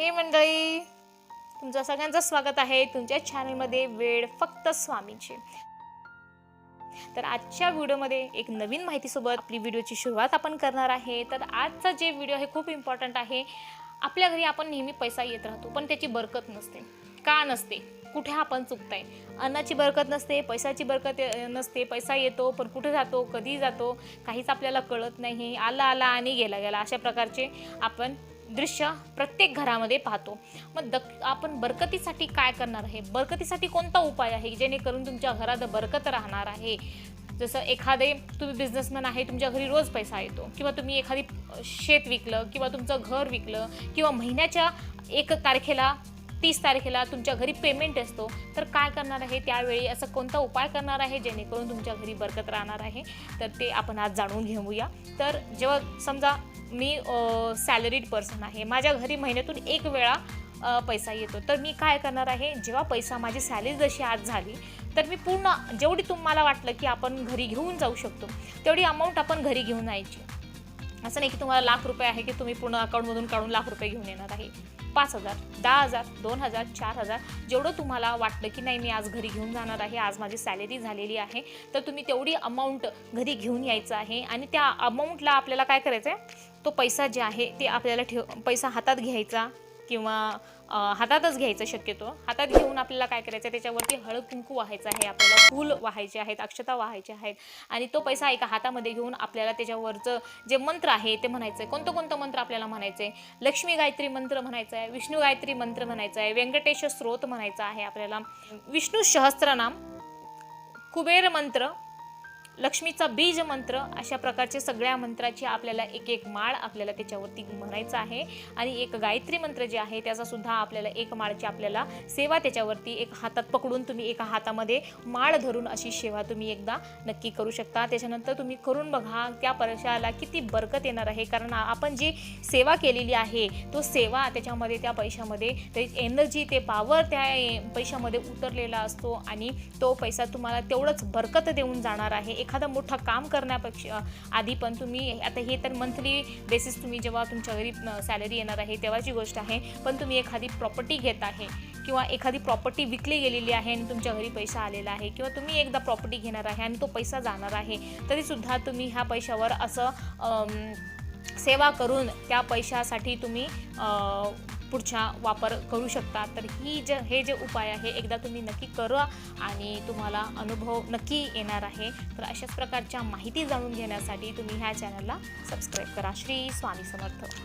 हे मंडळी तुमचं सगळ्यांचं स्वागत आहे तुमच्या चॅनलमध्ये वेळ फक्त स्वामींची. तर आजच्या व्हिडिओमध्ये एक नवीन माहितीसोबत आपली व्हिडिओची सुरुवात आपण करणार आहे. तर आजचा जे व्हिडिओ आहे खूप इम्पॉर्टंट आहे. आपल्या घरी आपण नेहमी पैसा येत राहतो पण त्याची बरकत नसते. का नसते? कुठे आपण चुकताय? अन्नाची बरकत नसते पैशाची बरकत नसते पैसा येतो पण कुठे जातो कधी जातो काहीच आपल्याला कळत नाही. आला आला आणि गेला गेला. अशा प्रकारचे आपण दृश्य प्रत्येक घरामध्ये पाहतो. मग द आपण बरकतीसाठी काय करणार आहे? बरकतीसाठी कोणता उपाय आहे जेणेकरून तुमच्या घरात बरकत राहणार आहे? जसं एखादे तुम्ही बिझनेसमॅन आहे तुमच्या घरी रोज पैसा येतो. किंवा तुम्ही एखादी शेत विकलं किंवा तुमचं घर विकलं किंवा महिन्याच्या एक तारखेला तीस तारखेला तुमच्या घरी पेमेंट असतो. तर काय करणार आहे? त्यावेळी असं कोणता उपाय करणार आहे? जेणेकरून तुमच्या घरी बरकत राहणार आहे? तर ते आपण आज जाणून घेऊया. तर जेव्हा समजा मी सॅलरीड पर्सन आहे माझ्या घरी महिन्यातून एक वेळा पैसा येतो. तर मी काय करणार आहे? जेव्हा पैसा माझी सॅलरी जशी आज झाली तर मी पूर्ण जेवढी तुम्हाला वाटलं की आपण घरी घेऊन जाऊ शकतो तेवढी अमाऊंट आपण घरी घेऊन यायची असं नाही की तुम्हाला लाख रुपये आहे की तुम्ही पूर्ण अकाउंटमधून काढून लाख रुपये घेऊन येणार आहे. पाच हजार दहा हजार दोन हजार चार हजार जेवढं तुम्हाला वाटलं की नाही मी आज घरी घेऊन जाणार आहे आज माझी सॅलरी झालेली आहे तर तुम्ही तेवढी अमाऊंट घरी घेऊन यायचं आहे. आणि त्या अमाऊंटला आपल्याला काय करायचं आहे तो पैसा जे आहे ते आपल्याला ठेव पैसा हातात घ्यायचा. किंवा हातातच घ्यायचं शक्यतो. हातात घेऊन आपल्याला काय करायचं आहे त्याच्यावरती हळद कुंकू व्हायचं आहे आपल्याला फूल व्हायचे आहेत अक्षता व्हायचे आहेत आणि तो पैसा एका हातामध्ये घेऊन आपल्याला त्याच्यावरचं जे मंत्र आहे ते म्हणायचं आहे कोणतं कोणतं मंत्र आपल्याला म्हणायचं आहे लक्ष्मी गायत्री मंत्र म्हणायचं आहे विष्णू गायत्री मंत्र म्हणायचं आहे व्यंकटेश स्रोत म्हणायचं आहे आपल्याला. विष्णू सहस्त्रनाम कुबेर मंत्र लक्ष्मीचा बीज मंत्र अशा प्रकारचे सगळ्या मंत्राची आपल्याला एक एक माळ आपल्याला त्याच्यावरती म्हणायचं आहे. आणि एक गायत्री मंत्र जे आहे त्याचा सुद्धा आपल्याला एक माळची आपल्याला सेवा त्याच्यावरती एक हातात पकडून तुम्ही एका हातामध्ये माळ धरून अशी सेवा तुम्ही एकदा नक्की करू शकता. त्याच्यानंतर तुम्ही करून बघा त्या पैशाला किती बरकत येणार आहे. कारण आपण जी सेवा केलेली आहे तो सेवा त्याच्यामध्ये त्या पैशामध्ये ते एनर्जी ते पॉवर त्या पैशामध्ये उतरलेला असतो आणि तो पैसा तुम्हाला तेवढंच बरकत देऊन जाणार आहे. एक एखादं मोठं काम करण्यापेक्षा आधी पण तुम्ही आता हे तर मंथली बेसिस तुम्ही जेव्हा तुमच्या घरी सॅलरी येणार आहे तेव्हाची गोष्ट आहे. पण तुम्ही एखादी प्रॉपर्टी घेत आहे किंवा एखादी प्रॉपर्टी विकली गेलेली आहे आणि तुमच्या घरी पैसा आलेला आहे किंवा तुम्ही एकदा प्रॉपर्टी घेणार आहे आणि तो पैसा जाणार आहे तरीसुद्धा तुम्ही ह्या पैशावर असं सेवा करून त्या पैशासाठी तुम्ही पुढच्या वापर करू शकता. तर ही जे हे जे उपाय आहे एकदा तुम्ही नक्की करा आणि तुम्हाला अनुभव नक्की येणार आहे. तर अशाच प्रकारच्या माहिती जाणून घेण्यासाठी तुम्ही ह्या चॅनलला सबस्क्राईब करा. श्री स्वामी समर्थ.